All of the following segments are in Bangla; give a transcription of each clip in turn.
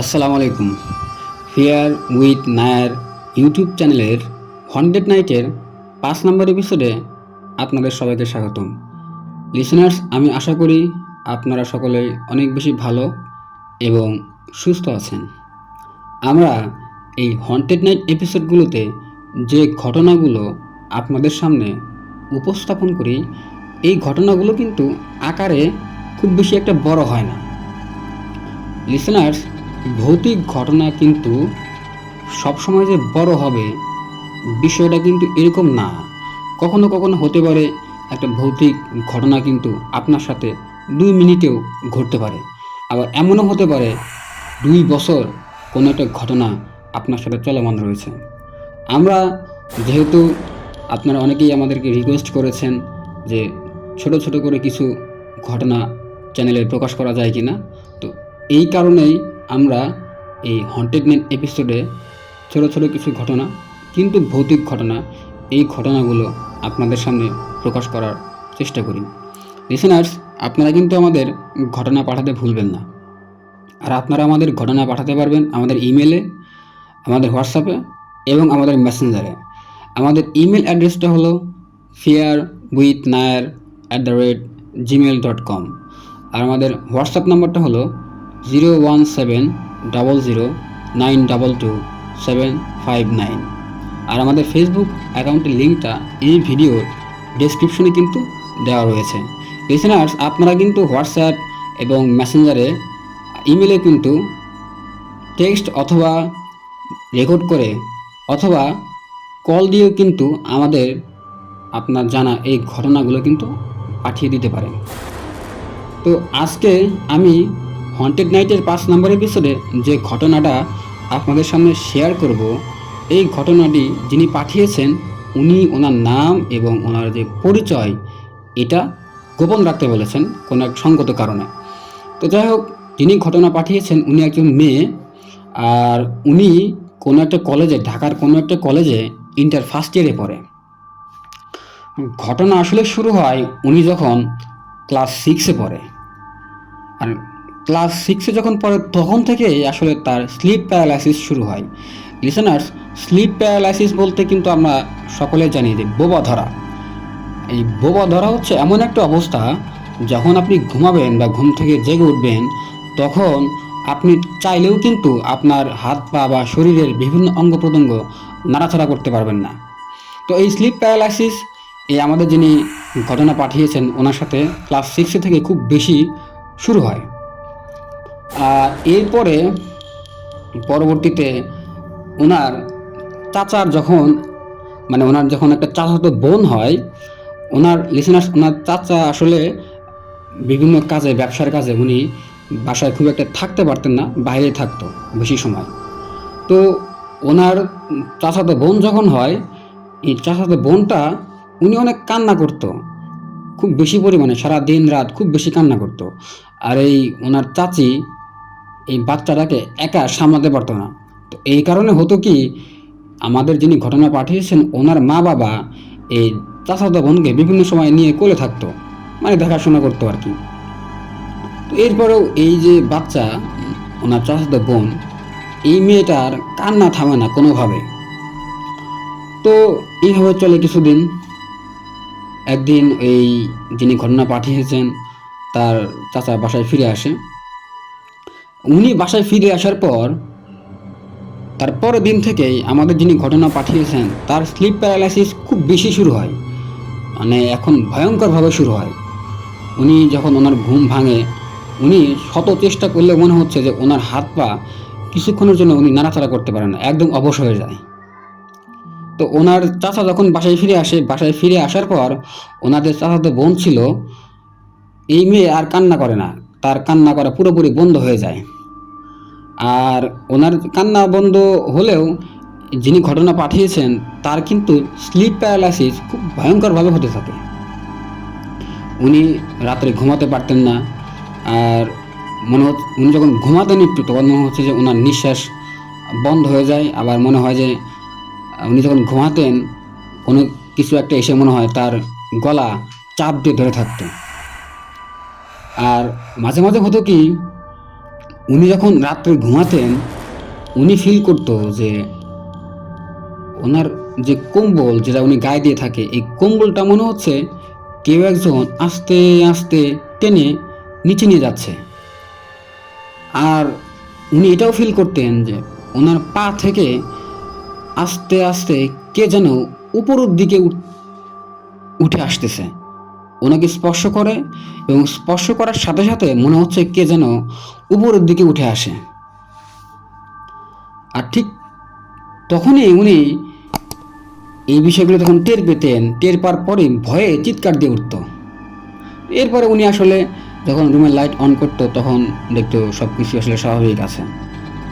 আসসালামু আলাইকুম। ফিয়ার উইথ নায়ার ইউটিউব চ্যানেলের হন্ড্রেড নাইটের পাঁচ নম্বর এপিসোডে আপনাদের সবাইকে স্বাগতম। লিসেনার্স আমি আশা করি আপনারা সকলে অনেক বেশি ভালো এবং সুস্থ আছেন। আমরা এই হন্টেড নাইট এপিসোডগুলোতে যে ঘটনাগুলো আপনাদের সামনে উপস্থাপন করি, এই ঘটনাগুলো কিন্তু আকারে খুব বেশি একটা বড় হয় না। লিসেনার্স ভৌতিক ঘটনা কিন্তু সবসময় যে বড় হবে, বিষয়টা কিন্তু এরকম না। কখনো কখনো হতে পারে একটা ভৌতিক ঘটনা কিন্তু আপনার সাথে দুই মিনিটেও ঘটতে পারে। আবার এমনও হতে পারে দুই বছর কোনো একটা ঘটনা আপনার সাথে চলমান রয়েছে। আমরা যেহেতু আপনারা অনেকেই আমাদেরকে রিকোয়েস্ট করেছেন যে ছোট ছোট করে কিছু ঘটনা চ্যানেলে প্রকাশ করা যায় কি না তো এই কারণেই আমরা এই হন্টেড নেট এপিসোডে ছোট ছোট কিছু ঘটনা, কিন্তু ভৌতিক ঘটনা, এই ঘটনাগুলো আপনাদের সামনে প্রকাশ করার চেষ্টা করি। লিসেনার্স আপনারা কিন্তু আমাদের ঘটনা পাঠাতে ভুলবেন না। আর আপনারা আমাদের ঘটনা পাঠাতে পারবেন আমাদের ইমেলে আমাদের হোয়াটসঅ্যাপে এবং আমাদের মেসেঞ্জারে আমাদের ইমেল অ্যাড্রেসটা হলো fear with Nair at the rate Gmail dot com আর আমাদের হোয়াটসঅ্যাপ নাম্বারটা হলো zero one seven double zero nine double two seven five nine আর আমাদের ফেসবুক অ্যাকাউন্টের লিঙ্কটা এই ভিডিওর ডেসক্রিপশনে কিন্তু দেওয়া রয়েছে। লিসেনার্স আপনারা কিন্তু হোয়াটসঅ্যাপ এবং মেসেঞ্জারে ইমেলে কিন্তু টেক্সট অথবা রেকর্ড করে অথবা কল দিয়েও কিন্তু আমাদের আপনার জানা এই ঘটনাগুলো কিন্তু পাঠিয়ে দিতে পারেন। তো আজকে আমি হন্টেড নাইটের পাঁচ নম্বর এপিসোডে যে ঘটনাটা আপনাদের সামনে শেয়ার করব, এই ঘটনাটি যিনি পাঠিয়েছেন, উনি ওনার নাম এবং ওনার যে পরিচয়, এটা গোপন রাখতে বলেছেন কোনো এক সঙ্গত কারণে। তো যাই হোক, যিনি ঘটনা পাঠিয়েছেন, উনি একজন মেয়ে আর উনি কোনো একটা কলেজে ঢাকার কোনো একটা কলেজে ইন্টার ফার্স্ট ইয়ারে পড়ে। ঘটনা আসলে শুরু হয় উনি যখন ক্লাস সিক্সে পড়ে। আর ক্লাস সিক্সে যখন পড়ে, তখন থেকেই আসলে তার স্লিপ প্যারালাইসিস শুরু হয়। লিসেনার্স স্লিপ প্যারালাইসিস বলতে কিন্তু আমরা সকলে জানি যে বোবা ধরা। এই বোবা ধরা হচ্ছে এমন একটা অবস্থা, যখন আপনি ঘুমাবেন বা ঘুম থেকে জেগে উঠবেন, তখন আপনি চাইলেও কিন্তু আপনার হাত পা বা শরীরের বিভিন্ন অঙ্গ প্রত্যঙ্গ নাড়াচাড়া করতে পারবেন না। তো এই স্লিপ প্যারালাইসিস এই আমাদের যিনি ঘটনা পাঠিয়েছেন, ওনার সাথে ক্লাস সিক্সে থেকে খুব বেশি শুরু হয়। এরপরে পরবর্তীতে ওনার চাচার যখন মানে ওনার যখন একটা চাচাতো বোন হয় ওনার লিসেনার্স ওনার চাচা আসলে বিভিন্ন কাজে, ব্যবসার কাজে উনি বাসায় খুব একটা থাকতে পারতেন না, বাইরে থাকতো বেশি সময়। তো ওনার চাচাতো বোন যখন হয়, এই চাচাতো বোনটা উনি অনেক কান্না করতো। খুব বেশি পরিমাণে, সারা দিন রাত খুব বেশি কান্না করতো। আর এই ওনার চাচি এই বাচ্চাটাকে একা সামলাতে পারতো না। তো এই কারণে হতো কি, আমাদের যিনি ঘটনা পাঠিয়েছেন, ওনার মা বাবা এই চাচাতো বোনকে বিভিন্ন সময় নিয়ে কোলে থাকতো মানে দেখাশোনা করতো আর কি। তো এরপরেও এই যে বাচ্চা, ওনার চাচাতো বোন, এই মেয়েটার কান্না থামে না কোনোভাবে। তো এইভাবে চলে কিছুদিন। একদিন এই যিনি ঘটনা পাঠিয়েছেন, তার চাচা বাসায় ফিরে আসে। উনি বাসায় ফিরে আসার পর, তার পরের দিন থেকেই আমাদের যিনি ঘটনা পাঠিয়েছেন, তার স্লিপ প্যারালাইসিস খুব বেশি শুরু হয়। মানে এখন ভয়ঙ্করভাবে শুরু হয়। উনি যখন ওনার ঘুম ভাঙে, উনি শত চেষ্টা করলে মনে হচ্ছে যে ওনার হাত পা কিছুক্ষণের জন্য উনি নাড়াচাড়া করতে পারেন না, একদম অবশ হয়ে যায়। তো ওনার চাচা যখন বাসায় ফিরে আসে, বাসায় ফিরে আসার পর ওনাদের চাচাতো বোন ছিল, এই মেয়ে আর কান্না করে না। তার কান্না করা পুরোপুরি বন্ধ হয়ে যায়। আর ওনার কান্না বন্ধ হলেও যিনি ঘটনা পাঠিয়েছেন, তার কিন্তু স্লিপ প্যারালাইসিস খুব ভয়ঙ্করভাবে হতে থাকে। উনি রাত্রে ঘুমাতে পারতেন না, আর মনে হচ্ছে উনি যখন ঘুমাতেন একটু, তখন মনে হচ্ছে যে ওনার নিঃশ্বাস বন্ধ হয়ে যায়। আবার মনে হয় যে, উনি যখন ঘুমাতেন, কোনো কিছু একটা এসে মনে হয় তার গলা চাপ দিয়ে ধরে থাকতো। আর মাঝে মাঝে হতো কি, উনি যখন রাত্রে ঘুমাতেন, উনি ফিল করতো যে ওনার যে কম্বল যেটা উনি গায়ে দিয়ে থাকে, এই কম্বলটা মনে হচ্ছে কেউ একজন আস্তে আস্তে টেনে নিচে নিয়ে যাচ্ছে। আর উনি এটাও ফিল করতেন যে ওনার পা থেকে আস্তে আস্তে কে যেন উপরের দিকে উঠ- আসতেছে। ওনাকে স্পর্শ করে এবং স্পর্শ করার সাথে সাথে মনে হচ্ছে কে যেন উপরের দিকে উঠে আসে। আর ঠিক তখনই উনি এই বিষয়গুলো তখন টের পেতেন। টের পাওয়ার পরে ভয়ে চিৎকার দিয়ে উঠত। এরপরে উনি আসলে যখন রুমের লাইট অন করতো, তখন দেখতো সব কিছু আসলে স্বাভাবিক আছে।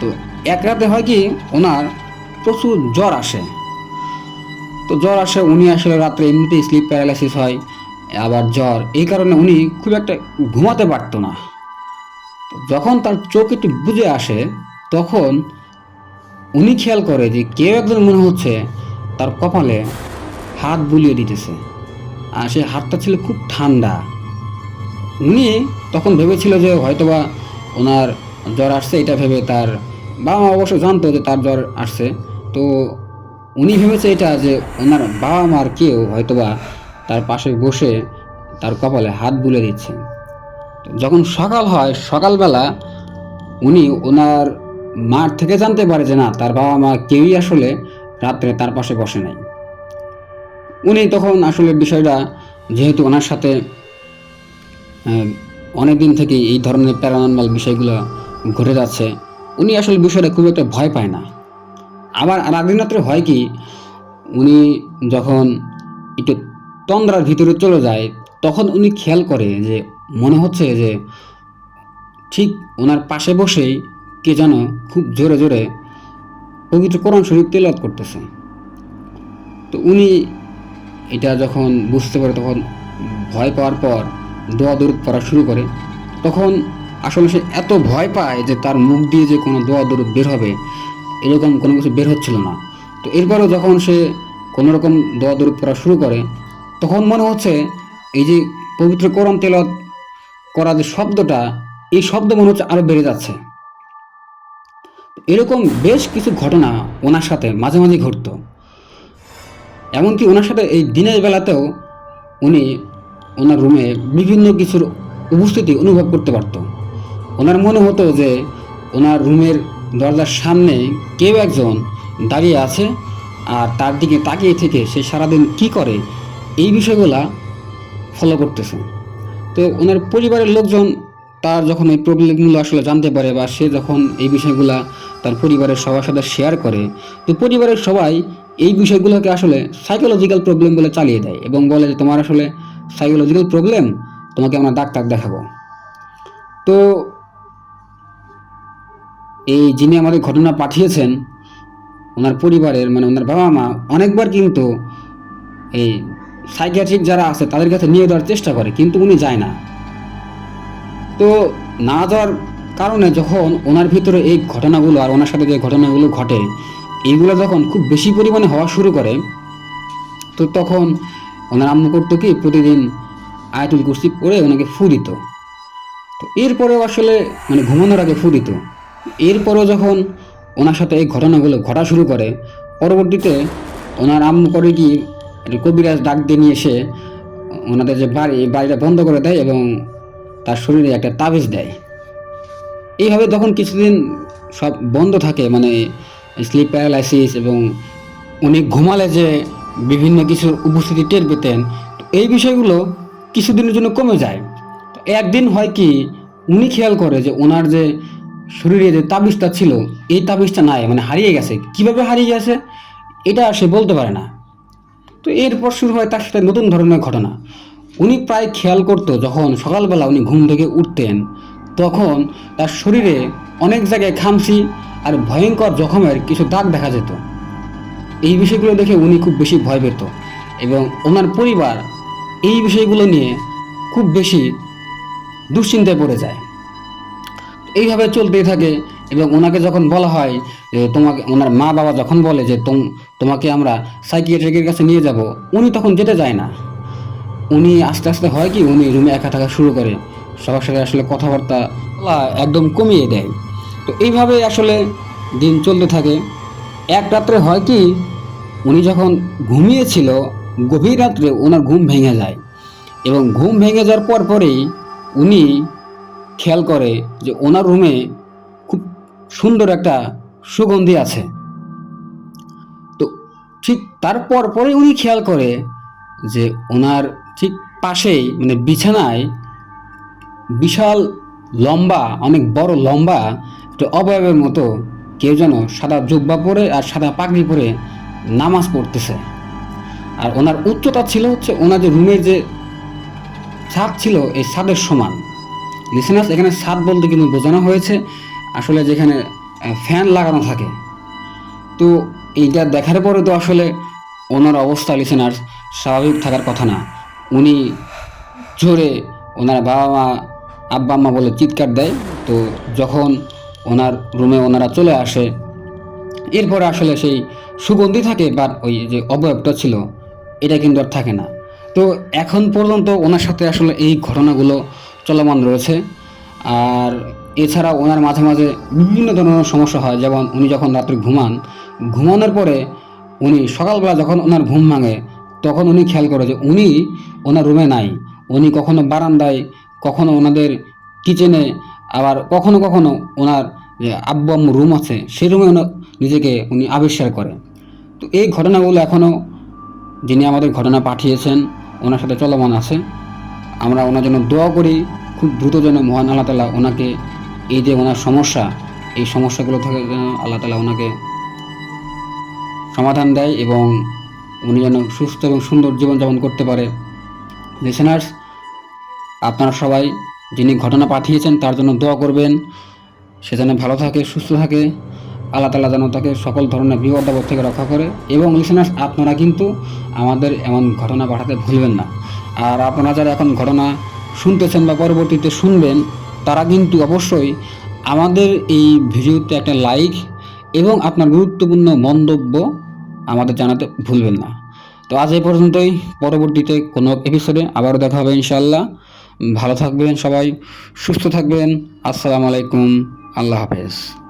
তো এক রাতে হয় কি, ওনার প্রচুর জ্বর আসে। তো জ্বর আসে, উনি আসলে রাত্রে এমনিতেই স্লিপ প্যারালাইসিস হয়। আবার জ্বর। এই কারণে উনি খুব একটা ঘুমাতে পারতো না। যখন তার চোখ একটু বুঝে আসে, তখন উনি খেয়াল করে যে কেউ একজন মনে হচ্ছে তার কপালে হাত বুলিয়ে দিতেছে। আর সেই হাতটা ছিল খুব ঠান্ডা। উনি তখন ভেবেছিল যে হয়তোবা ওনার জ্বর আসছে, এটা ভেবে তার বাবা মা অবশ্য জানতো যে তার জ্বর আসছে। তো উনি ভেবেছে এটা যে ওনার বাবা মার কেউ হয়তোবা তার পাশে বসে তার কপালে হাত বুলে দিচ্ছেন যখন সকাল হয়, সকালবেলা উনি ওনার মার থেকে জানতে পারে যে না, তার বাবা মা কেউই আসলে রাত্রে তার পাশে বসে নাই। উনি তখন আসলে বিষয়টা, যেহেতু ওনার সাথে অনেক দিন থেকে এই ধরনের প্যারানর্মাল বিষয়গুলো ঘটে যাচ্ছে, উনি আসলে বিষয়টা খুব একটা ভয় পায় না। আবার আর একদিন রাত্রে হয় কি, উনি যখন একটু তন্দ্রার ভিতরে চলে যায়, তখন উনি খেয়াল করে যে, মনে হচ্ছে যে, ঠিক ওনার পাশে বসেই কে যেন খুব জোরে জোরে পবিত্র কোরআন শরীফ তেলাওয়াত করতেছে। তো উনি এটা যখন বুঝতে পারে, তখন ভয় পাওয়ার পর দোয়া দরুদ পড়া শুরু করে। তখন আসলে সে এত ভয় পায় যে, তার মুখ দিয়ে যে কোনো দোয়া দরুদ বের হবে, এরকম কোনো কিছু বের হচ্ছিল না। তো এরপরেও যখন সে কোনো রকম দোয়া দরুদ পড়া শুরু করে তখন মনে হচ্ছে এই যে পবিত্র কোরআন তেলাওয়াত করা যে শব্দটা, এই শব্দ মনে হচ্ছে আরও বেড়ে যাচ্ছে। এরকম বেশ কিছু ঘটনা ওনার সাথে মাঝে মাঝে ঘটতো। এমনকি ওনার সাথে এই দিনের বেলাতেও উনি ওনার রুমে বিভিন্ন কিছুর উপস্থিতি অনুভব করতে পারতো। ওনার মনে হতো যে ওনার রুমের দরজার সামনে কেউ একজন দাঁড়িয়ে আছে আর তার দিকে তাকিয়ে থেকে সে সারাদিন কি করে এই বিষয়গুলা ফলো করতেছে। তো ওনার পরিবারের লোকজন তার যখন এই প্রবলেমগুলো আসলে জানতে পারে বা সে যখন এই বিষয়গুলা তার পরিবারের সবার সাথে শেয়ার করে, তো পরিবারের সবাই এই বিষয়গুলোকে আসলে সাইকোলজিক্যাল প্রবলেম বলে চালিয়ে দেয় এবং বলে যে, তোমার আসলে সাইকোলজিক্যাল প্রবলেম তোমাকে আমরা ডাক্তার দেখাবো। তো এই যিনি আমাদের ঘটনা পাঠিয়েছেন, ওনার পরিবারের মানে ওনার বাবা মা অনেকবার কিন্তু এই সাইকিয়াট্রিক যারা আছে, তাদের কাছে নিয়ে দেওয়ার চেষ্টা করে, কিন্তু উনি যায় না। তো না যাওয়ার কারণে যখন ওনার ভিতরে এই ঘটনাগুলো আর ওনার সাথে যে ঘটনাগুলো ঘটে, এইগুলো যখন খুব বেশি পরিমাণে হওয়া শুরু করে, তো তখন ওনার আম্মু করতো কি, প্রতিদিন আয়াতুল কুর্সি পরে ওনাকে ফু দিত। তো এরপরেও আসলে মানে ঘুমানোর আগে ফু দিত। এরপরেও যখন ওনার সাথে এই ঘটনাগুলো ঘটা শুরু করে, পরবর্তীতে ওনার আম্মু করে কি কবিরাজ ডাক দিয়ে নিয়ে এসে ওনাদের যে বাড়ি বাড়িটা বন্ধ করে দেয় এবং তার শরীরে একটা তাবিজ দেয়। এইভাবে তখন কিছুদিন সব বন্ধ থাকে মানে স্লিপ প্যারালাইসিস এবং উনি ঘুমালে যে বিভিন্ন কিছুর উপস্থিতি টের পেতেন এই বিষয়গুলো কিছুদিনের জন্য কমে যায়। তো একদিন হয় কি, উনি খেয়াল করে যে ওনার যে শরীরে যে তাবিজটা ছিল, এই তাবিজটা নাই মানে হারিয়ে গেছে। কীভাবে হারিয়ে গেছে? এটা সে বলতে পারে না। তো এরপর শুরু হয় তার সাথে নতুন ধরনের ঘটনা। উনি প্রায় খেয়াল করতো যখন সকালবেলা উনি ঘুম থেকে উঠতেন, তখন তার শরীরে অনেক জায়গায় খামসি আর ভয়ঙ্কর জখমের কিছু দাগ দেখা যেত। এই বিষয়গুলো দেখে উনি খুব বেশি ভয় পেত এবং ওনার পরিবার এই বিষয়গুলো নিয়ে খুব বেশি দুশ্চিন্তায় পড়ে যায়। এইভাবে চলতেই থাকে এবং ওনাকে যখন বলা হয় যে তোমাকে, ওনার মা বাবা যখন বলে যে তোম, তোমাকে আমরা সাইকিয়াট্রিকের কাছে নিয়ে যাব, উনি তখন যেতে যায় না। উনি আস্তে আস্তে হয় কি, উনি রুমে একা থাকা শুরু করে। সবার সাথে আসলে কথাবার্তা একদম কমিয়ে দেয়। তো এইভাবে আসলে দিন চলতে থাকে। এক রাত্রে হয় কি, উনি যখন ঘুমিয়েছিল, গভীর রাত্রে ওনার ঘুম ভেঙে যায়। এবং ঘুম ভেঙে যাওয়ার পর পরেই উনি খেয়াল করে যে ওনার রুমে সুন্দর একটা সুগন্ধি আছে। তো ঠিক তারপর পরে উনি খেয়াল করে যে ওনার ঠিক পাশেই মানে বিছানায় বিশাল লম্বা, অনেক বড় লম্বা, একটা অবয়বের মতো কেউ যেন সাদা জুব্বা পরে আর সাদা পাগড়ি পরে নামাজ পড়তেছে। আর ওনার উচ্চতা ছিল হচ্ছে ওনাদের রুমের যে ছাদ ছিল, এই ছাদের সমান। লিসেনার্স, এখানে ছাদ বলতে কিন্তু বোঝানো হয়েছে আসলে যেখানে ফ্যান লাগানো থাকে। তো এইটা দেখার পরে তো আসলে ওনার অবস্থা লিসেনার্স স্বাভাবিক থাকার কথা না। উনি জোরে ওনার বাবা মা আব্বা আম্মা বলে চিৎকার দেয়। তো যখন ওনার রুমে ওনারা চলে আসে, এরপরে আসলে সেই সুগন্ধি থাকে বা ওই যে অবয়বটা ছিল, এটা কিন্তু আর থাকে না। তো এখন পর্যন্ত ওনার সাথে আসলে এই ঘটনাগুলো চলমান রয়েছে। আর এছাড়া ওনার মাঝে মাঝে বিভিন্ন ধরনের সমস্যা হয়। যেমন উনি যখন রাত্রে ঘুমান, ঘুমানোর পরে উনি সকালবেলা যখন ওনার ঘুম ভাঙে, তখন উনি খেয়াল করে যে উনি ওনার রুমে নাই। উনি কখনো বারান্দায়, কখনো ওনাদের কিচেনে আবার কখনো কখনো ওনার যে আব্বু আম্মু রুম আছে, সেই রুমে নিজেকে উনি আবিষ্কার করে তো এই ঘটনাগুলো এখনও যিনি আমাদের ঘটনা পাঠিয়েছেন, ওনার সাথে চলমান আছে। আমরা ওনার জন্য দোয়া করি, খুব দ্রুত যেন মহান আল্লাহ তালা ওনাকে এই যে ওনার সমস্যা, এই সমস্যাগুলো থেকে যেন আল্লাহ তালা ওনাকে সমাধান দেয় এবং উনি যেন সুস্থ এবং সুন্দর জীবনযাপন করতে পারে। লিসেনার্স আপনারা সবাই যিনি ঘটনা পাঠিয়েছেন তার জন্য দোয়া করবেন। সে যেন ভালো থাকে, সুস্থ থাকে। আল্লাহ তালা যেন তাকে সকল ধরনের বিপদ আপদ থেকে রক্ষা করে। এবং লিসেনার্স আপনারা কিন্তু আমাদের এমন ঘটনা পাঠাতে ভুলবেন না। আর আপনারা যারা এখন ঘটনা শুনতেছেন বা পরবর্তীতে শুনবেন তারা কিন্তু অবশ্যই আমাদের এই ভিডিওতে একটা লাইক এবং আপনার গুরুত্বপূর্ণ মন্তব্য আমাদের জানাতে ভুলবেন না। তো আজ এই পর্যন্তই। পরবর্তীতে কোনো এপিসোডে আবারও দেখা হবে ইনশাল্লাহ ভালো থাকবেন সবাই, সুস্থ থাকবেন। আসসালামু আলাইকুম। আল্লাহ হাফেজ।